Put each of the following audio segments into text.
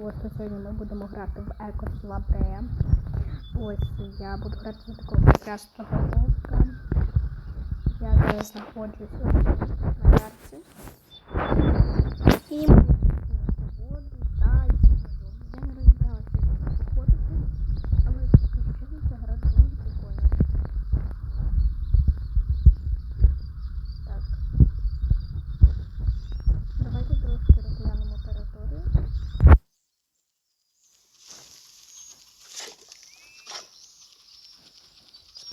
Ось сьогодні ми будемо грати в Екос Лабре. Ось я буду грати за такого прекрасного вовка. Я зараз знаходжусь ось тут на ярці. І ми будемо воду, та й Я не розібралася, як походити, але скажу чесно, ця гра дуже прикольна. Так. Давайте трошки розглянемо територію.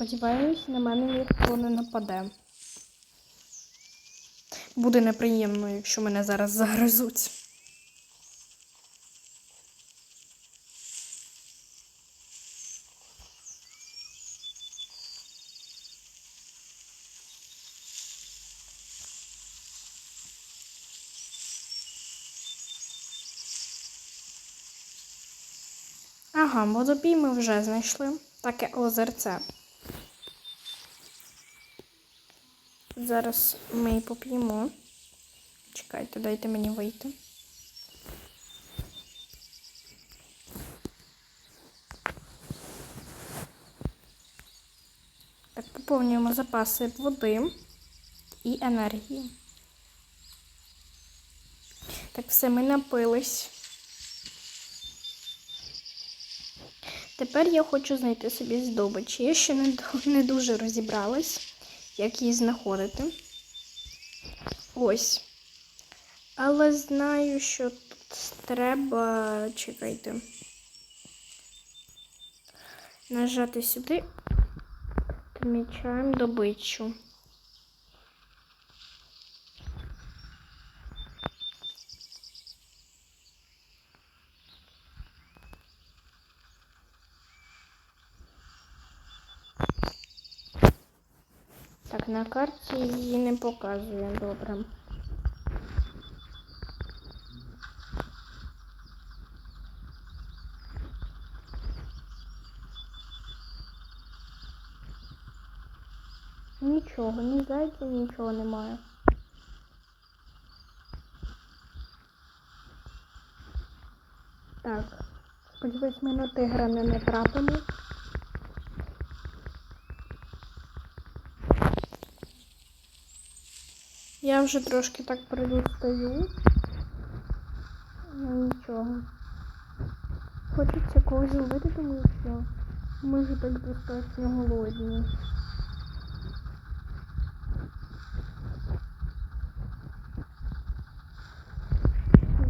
Сподіваюсь, на мене ніхто не нападе. Буде неприємно, якщо мене зараз загризуть. Ага, водопій ми вже знайшли. Таке озерце. Зараз ми її поп'ємо. Чекайте, дайте мені вийти. Так, поповнюємо запаси води і енергії. Так, все, ми напились. Тепер я хочу знайти собі здобич. Я ще не, не дуже розібралась, як її знаходити. Ось. Але знаю, що тут треба. Чекайте. Нажати сюди. Помічаємо добичу. Так, на карті її не показує добре. Нічого, ні зайця, нічого немає. Так, сподіваюсь, ми на тигра не натрапимо. Я вже трошки так передостаю. Ну нічого. Хочеться когось зробити, тому що ми вже так достатньо голодні.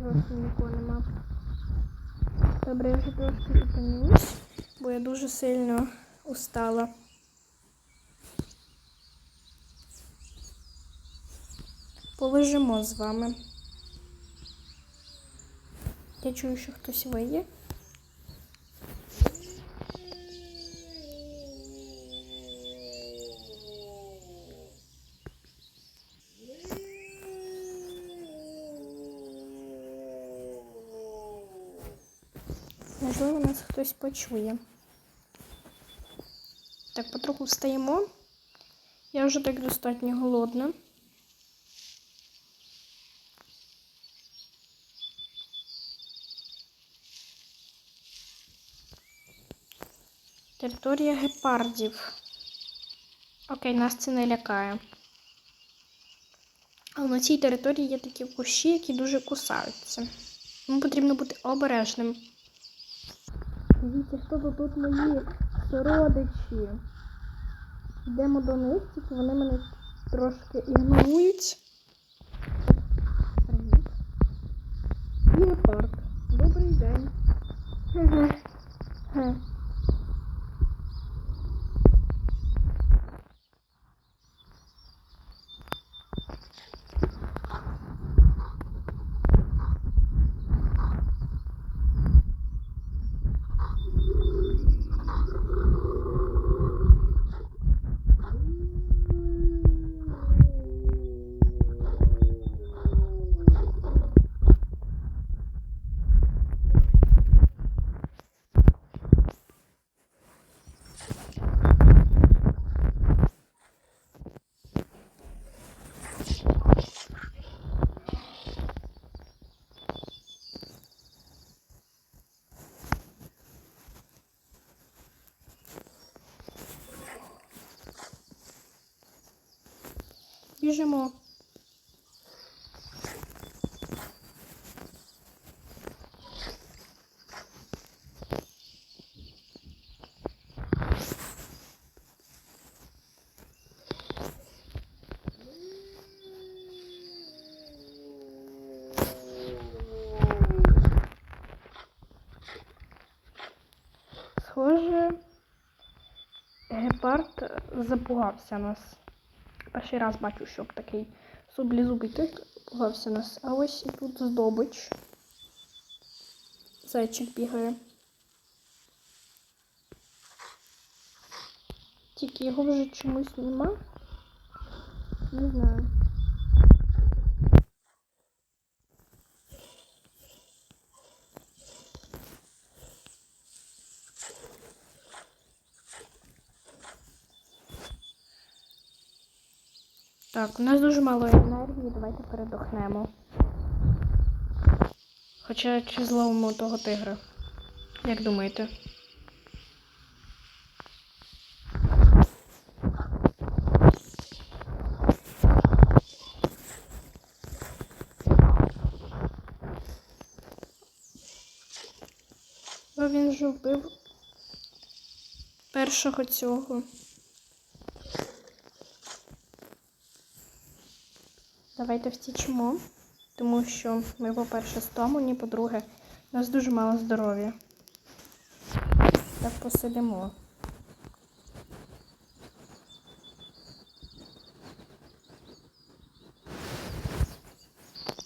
Зовсім нікого нема. Добре, я вже трошки зупинюсь, бо я дуже сильно устала. Полежимо з вами. Я чую, що хтось виє. Можливо, нас хтось почує. Так, потроху встаємо. Я вже так достатньо голодна. Територія гепардів. Окей, нас це не лякає. Але на цій території є такі кущі, які дуже кусаються. Тому потрібно бути обережним. Дивіться, хто тут, мої сородичі. Йдемо до них, тільки вони мене трошки ігнорують. Привіт. Гепард. Добрий день. Біжимо. Схоже, гепард запугався нас. Перший раз бачу, щоб такий сублізубий тигр пугався нас. А ось і тут здобич. Зайчик бігає. Тільки його вже чомусь нема. Не знаю. Так, у нас дуже мало енергії, давайте передохнемо. Хоча чи зловимо того тигра? Як думаєте? Бо він же вбив першого цього. Давайте втічемо, тому що ми, по-перше, стомлені, по-друге, у нас дуже мало здоров'я. Так посидимо.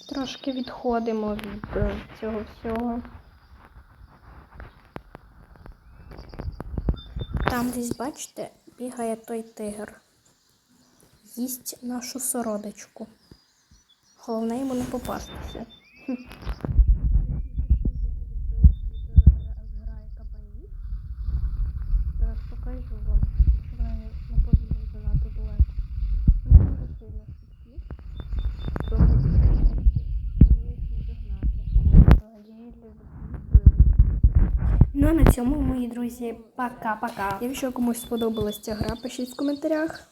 Трошки відходимо від е, цього всього. Там десь, бачите, бігає той тигр. Їсть нашу сородичку. Головне йому не попастися. Зараз покажу вам, що вони не побігли занадто далеко. Дуже сильно швидкі. Ну а на цьому, мої друзі, пока-пока. Якщо комусь сподобалась ця гра, пишіть в коментарях.